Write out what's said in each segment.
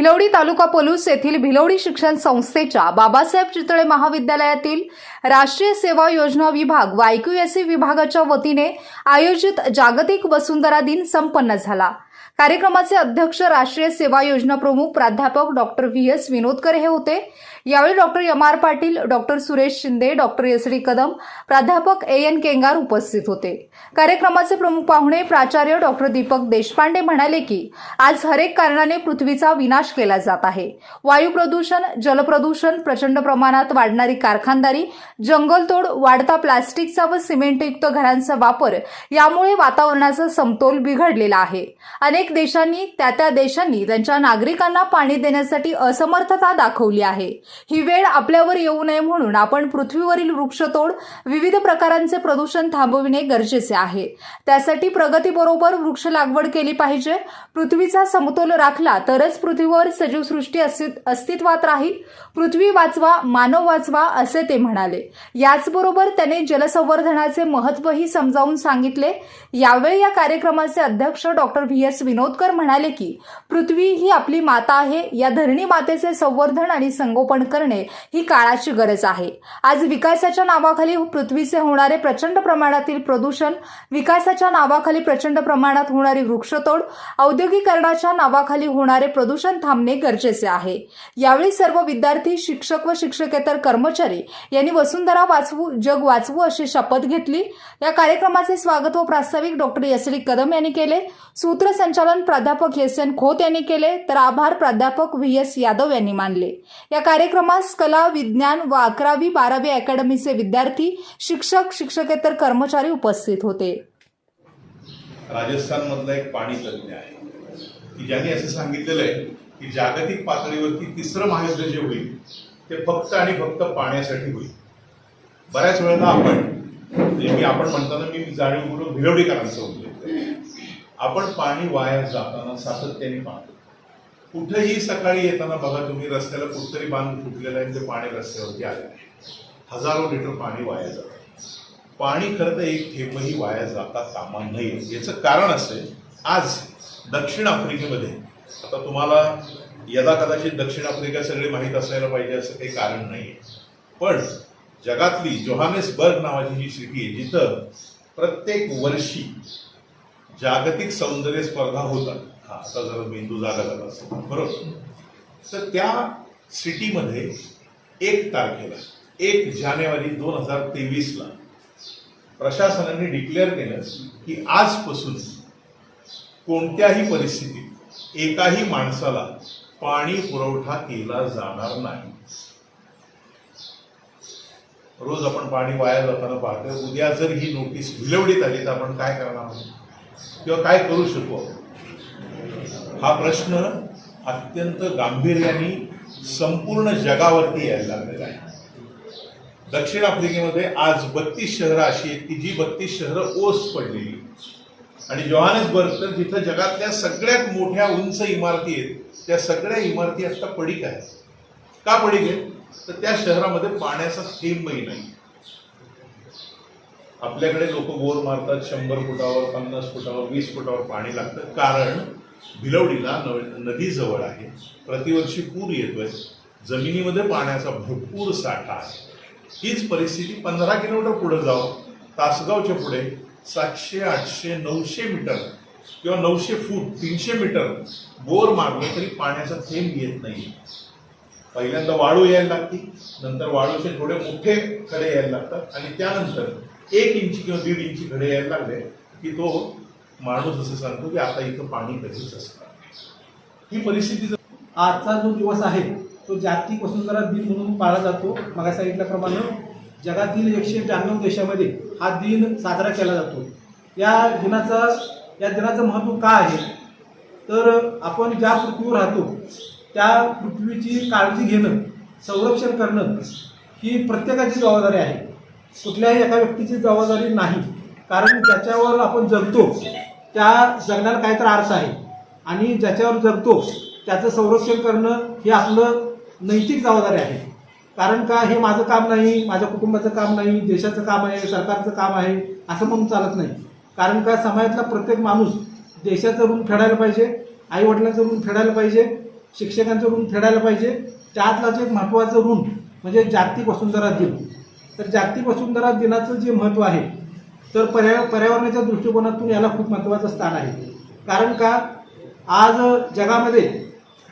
भिलवडी तालुका police येथील भिलवडी शिक्षण संस्थेच्या बाबासाहेब चितळे महाविद्यालयातील राष्ट्रीय सेवा योजना विभाग वायक्यूएससी विभागाच्या वतीने आयोजित जागतिक वसुंधरा दिन संपन्न झाला. कार्यक्रमाचे अध्यक्ष राष्ट्रीय सेवा योजना प्रमुख प्राध्यापक डॉक्टर व्ही एस विनोदकर हे होते. यावेळी doctor M R Patil doctor Suresh Shinde doctor S D Kadam प्राध्यापक ए एन केंगार उपस्थित होते. कार्यक्रमाचे प्रमुख पाहुणे प्राचार्य डॉक्टर दीपक देशपांडे म्हणाले की आज हरेक कारणाने पृथ्वीचा विनाश केला जात आहे. वायू प्रदूषण जलप्रदूषण प्रचंड प्रमाणात वाढणारी कारखानदारी जंगलतोड वाढता प्लास्टिकचा व सिमेंटयुक्त घरांचा वापर यामुळे वातावरणाचा समतोल बिघडलेला आहे. अनेक देशांनी त्या त्या देशांनी त्यांच्या नागरिकांना पाणी देण्यासाठी असमर्थता दाखवली आहे. ही वेळ आपल्यावर येऊ नये म्हणून आपण पृथ्वीवरील वृक्षतोड विविध प्रकारांचे प्रदूषण थांबविणे गरजेचे आहे. त्यासाठी प्रगतीबरोबर वृक्ष लागवड केली पाहिजे. पृथ्वीचा समतोल राखला तरच पृथ्वी पृथ्वीवर सजीवसृष्टी अस्तित्वात राहील. पृथ्वी वाचवा मानव वाचवा असे ते म्हणाले. याचबरोबर त्याने जलसंवर्धनाचे महत्त्वही समजावून सांगितले. यावेळी या कार्यक्रमाचे अध्यक्ष डॉक्टर व्ही एस विनोदकर म्हणाले की पृथ्वी ही आपली माता आहे. या धरणी मातेचे संवर्धन आणि संगोपन करणे ही काळाची गरज आहे. आज विकासाच्या नावाखाली पृथ्वीचे होणारे प्रचंड प्रमाणातील प्रदूषण विकासाच्या नावाखाली प्रचंड प्रमाणात होणारी वृक्षतोड औद्योगिकरणाच्या नावाखाली होणारे प्रदूषण थांबणे गरजेचे आहे. यावेळी सर्व विद्यार्थी शिक्षक व शिक्षकेतर कर्मचारी यांनी वसुंधरा वाचवू जग वाचवू अशी शपथ घेतली. या कार्यक्रमाचे स्वागत व प्रास्ताविक डॉक्टर एस डी कदम यांनी केले. सूत्रसंचालन प्राध्यापक एस एन खोत यांनी केले. तर आभार प्राध्यापक व्ही एस यादव यांनी मानले. या कार्यक्रमास कला विज्ञान व अकरावी बारावी अकॅडमीचे विद्यार्थी शिक्षक शिक्षकेतर कर्मचारी उपस्थित होते. राजस्थानमधला एक पाणी तज्ज्ञ आहे. की ज्यांनी असं सांगितलेलं आहे की जागतिक पातळीवरती तिसरं महायुद्ध जे होईल ते फक्त आणि फक्त पाण्यासाठी होईल. बऱ्याच वेळेला आपण म्हणजे मी आपण म्हणताना मी जाणीवपूर्वक भिलवडीकरांचं उल्लेख आपण पाणी वाया जाताना सातत्याने पाहतो. कुठेही सकाळी येताना बघा तुम्ही रस्त्याला कुठतरी बांध फुटलेलं आहे ते पाणी रस्त्यावरती आले हजारो लिटर पाणी वाया जातं. पाणी खरं तर एक थेंबही वाया जाता कामा नये. याचं कारण असं आहे आज दक्षिण आफ्रिकेमध्ये आता तुम्हाला यदा कदाचित दक्षिण आफ्रिका सगळी माहीत असायला पाहिजे असं काही कारण नाही. पण जगातली जोहानेसबर्ग नावाची जी सिटी आहे जिथं प्रत्येक वर्षी जागतिक सौंदर्य स्पर्धा होतात. हा आता जरा मेंदू जागा झाला असतो बरोबर? तर त्या सिटीमध्ये एक तारखेला एक जानेवारी दोन हजार तेवीसला प्रशासनाने डिक्लेअर केलं की आजपासून कोणत्याही परिस्थितीत एकाही माणसाला पाणी पुरवठा केला जाणार नाही. रोज आपण पाणी वाया जाताना पाहतो उद्या जर ही नोटीस विलवडीत आली तर आपण काय करणार आहोत? किंवा काय करू शकू हा प्रश्न अत्यंत गांभीर्याने संपूर्ण जगावरती यायला लागलेला आहे. दक्षिण आफ्रिकेमध्ये आज बत्तीस शहरं अशी आहेत की जी बत्तीस शहरं ओस पडलेली आणि जोहानेसबर्ग तर जिथं जगातल्या सगळ्यात मोठ्या उंच इमारती आहेत. त्या सगळ्या इमारती आता पडीक आहेत. का पडीक आहेत? तर त्या शहरामध्ये पाण्याचा थेंबही नाही. आपल्याकडे लोक बोर मारतात शंभर फुटावर पन्नास फुटावर वीस फुटावर पाणी लागतं. कारण भिलवडीला न- नदी जवळ आहे. प्रतिवर्षी पूर येतोय. जमिनीमध्ये पाण्याचा भरपूर साठा आहे. हीच परिस्थिती पंधरा किलोमीटर पुढे जाऊ तासगावच्या पुढे सातशे आठशे नऊशे मीटर किंवा नऊशे फूट तीनशे मीटर बोर मारलं तरी पाण्याचा थेंब येत नाही पहिल्यांदा वाळू यायला लागती नंतर वाळूचे थोडे मोठे खडे यायला लागतात आणि त्यानंतर एक इंची किंवा दीड इंची खडे यायला लागले की तो माणूस असं सांगतो की आता इथं पाणी कधीच असतं ही परिस्थिती जर आजचा जो दिवस आहे तो जागतिक वसुंधरा दिन म्हणून पाळला जातो. मग सांगितल्याप्रमाणे जगातील एकशे ब्याण्णव देशामध्ये हा दिन साजरा केला जातो. या दिनाचा या दिनाचं महत्त्व का आहे? तर आपण ज्या पृथ्वीवर राहतो त्या पृथ्वीची काळजी घेणं संरक्षण करणं ही प्रत्येकाची जबाबदारी आहे. कुठल्याही एका व्यक्तीची जबाबदारी नाही. कारण ज्याच्यावर आपण जगतो त्या जगण्याला काहीतरी अर्थ आहे. आणि ज्याच्यावर जगतो त्याचं संरक्षण करणं हे आपलं नैतिक जबाबदारी आहे. कारण का हे माझं काम नाही माझ्या कुटुंबाचं काम नाही देशाचं काम आहे सरकारचं काम आहे असं म्हणून चालत नाही. कारण का समाजातला प्रत्येक माणूस देशाचं ऋण फेडायला पाहिजे आईवडिलांचं ऋण फेडायला पाहिजे शिक्षकांचं ऋण फेडायला पाहिजे त्यातलाच एक महत्त्वाचं ऋण म्हणजे जागतिक वसुंधरा दिन. तर जागतिक वसुंधरा दिनाचं जे महत्त्व आहे तर पर्या पर्यावरणाच्या दृष्टिकोनातून याला खूप महत्त्वाचं स्थान आहे. कारण का आज जगामध्ये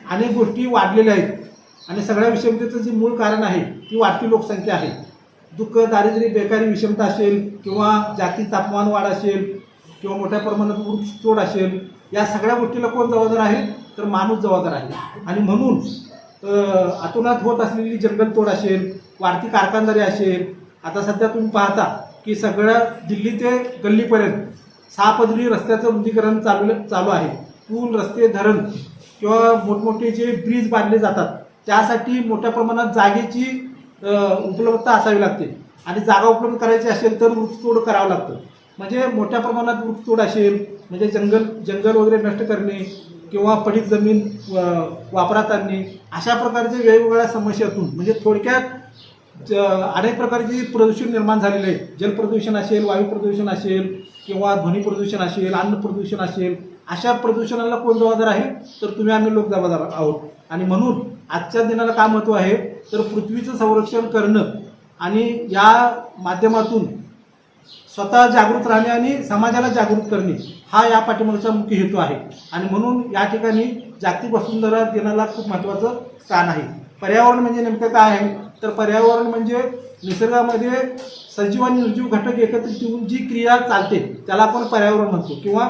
अनेक गोष्टी वाढलेल्या आहेत. आणि सगळ्या विषमतेचं जे मूळ कारण आहे ती वाढती लोकसंख्या आहे. दुःख दारिद्र्य बेकारी विषमता असेल किंवा जाती तापमान वाढ असेल किंवा मोठ्या प्रमाणात वृक्षतोड असेल या सगळ्या गोष्टीला कोण जबाबदार आहे? तर माणूस जबाबदार आहे. आणि म्हणून अं, अतोनात होत असलेली जंगलतोड असेल वाढती कारखानदारी असेल आता सध्या तुम्ही पाहता की सगळ्या दिल्ली ते गल्लीपर्यंत सहा पदरी रस्त्याचं रुंदीकरण चालू चालू आहे. पूल रस्ते धरण किंवा मोठमोठे जे ब्रिज बांधले जातात त्यासाठी मोठ्या प्रमाणात जागेची उपलब्धता असावी लागते. आणि जागा उपलब्ध करायची असेल तर वृक्षतोड करावं लागतं. म्हणजे मोठ्या प्रमाणात वृक्षतोड असेल म्हणजे जंगल जंगल वगैरे नष्ट करणे किंवा पडीत जमीन वापरात आणणे अशा प्रकारच्या वेगवेगळ्या समस्यातून म्हणजे थोडक्यात ज- अनेक प्रकारची प्रदूषण निर्माण झालेले आहे जल प्रदूषण असेल वायू प्रदूषण असेल किंवा ध्वनी प्रदूषण असेल अन्न प्रदूषण असेल अशा प्रदूषणाला कोण जबाबदार आहे? तर तुम्ही आम्ही लोक जबाबदार आहोत. आणि म्हणून आजच्या दिनाला काय महत्त्व आहे? तर पृथ्वीचं संरक्षण करणं आणि या माध्यमातून स्वतः जागृत राहणे आणि समाजाला जागृत करणे हा या पाठिंबाचा मुख्य हेतू आहे. आणि म्हणून या ठिकाणी जागतिक वसुंधरा दिनाला खूप महत्त्वाचं स्थान आहे. पर्यावरण म्हणजे नेमकं काय आहे? तर पर्यावरण म्हणजे निसर्गामध्ये सजीव आणि निर्जीव घटक एकत्रित येऊन जी क्रिया चालते त्याला आपण पर्यावरण म्हणतो किंवा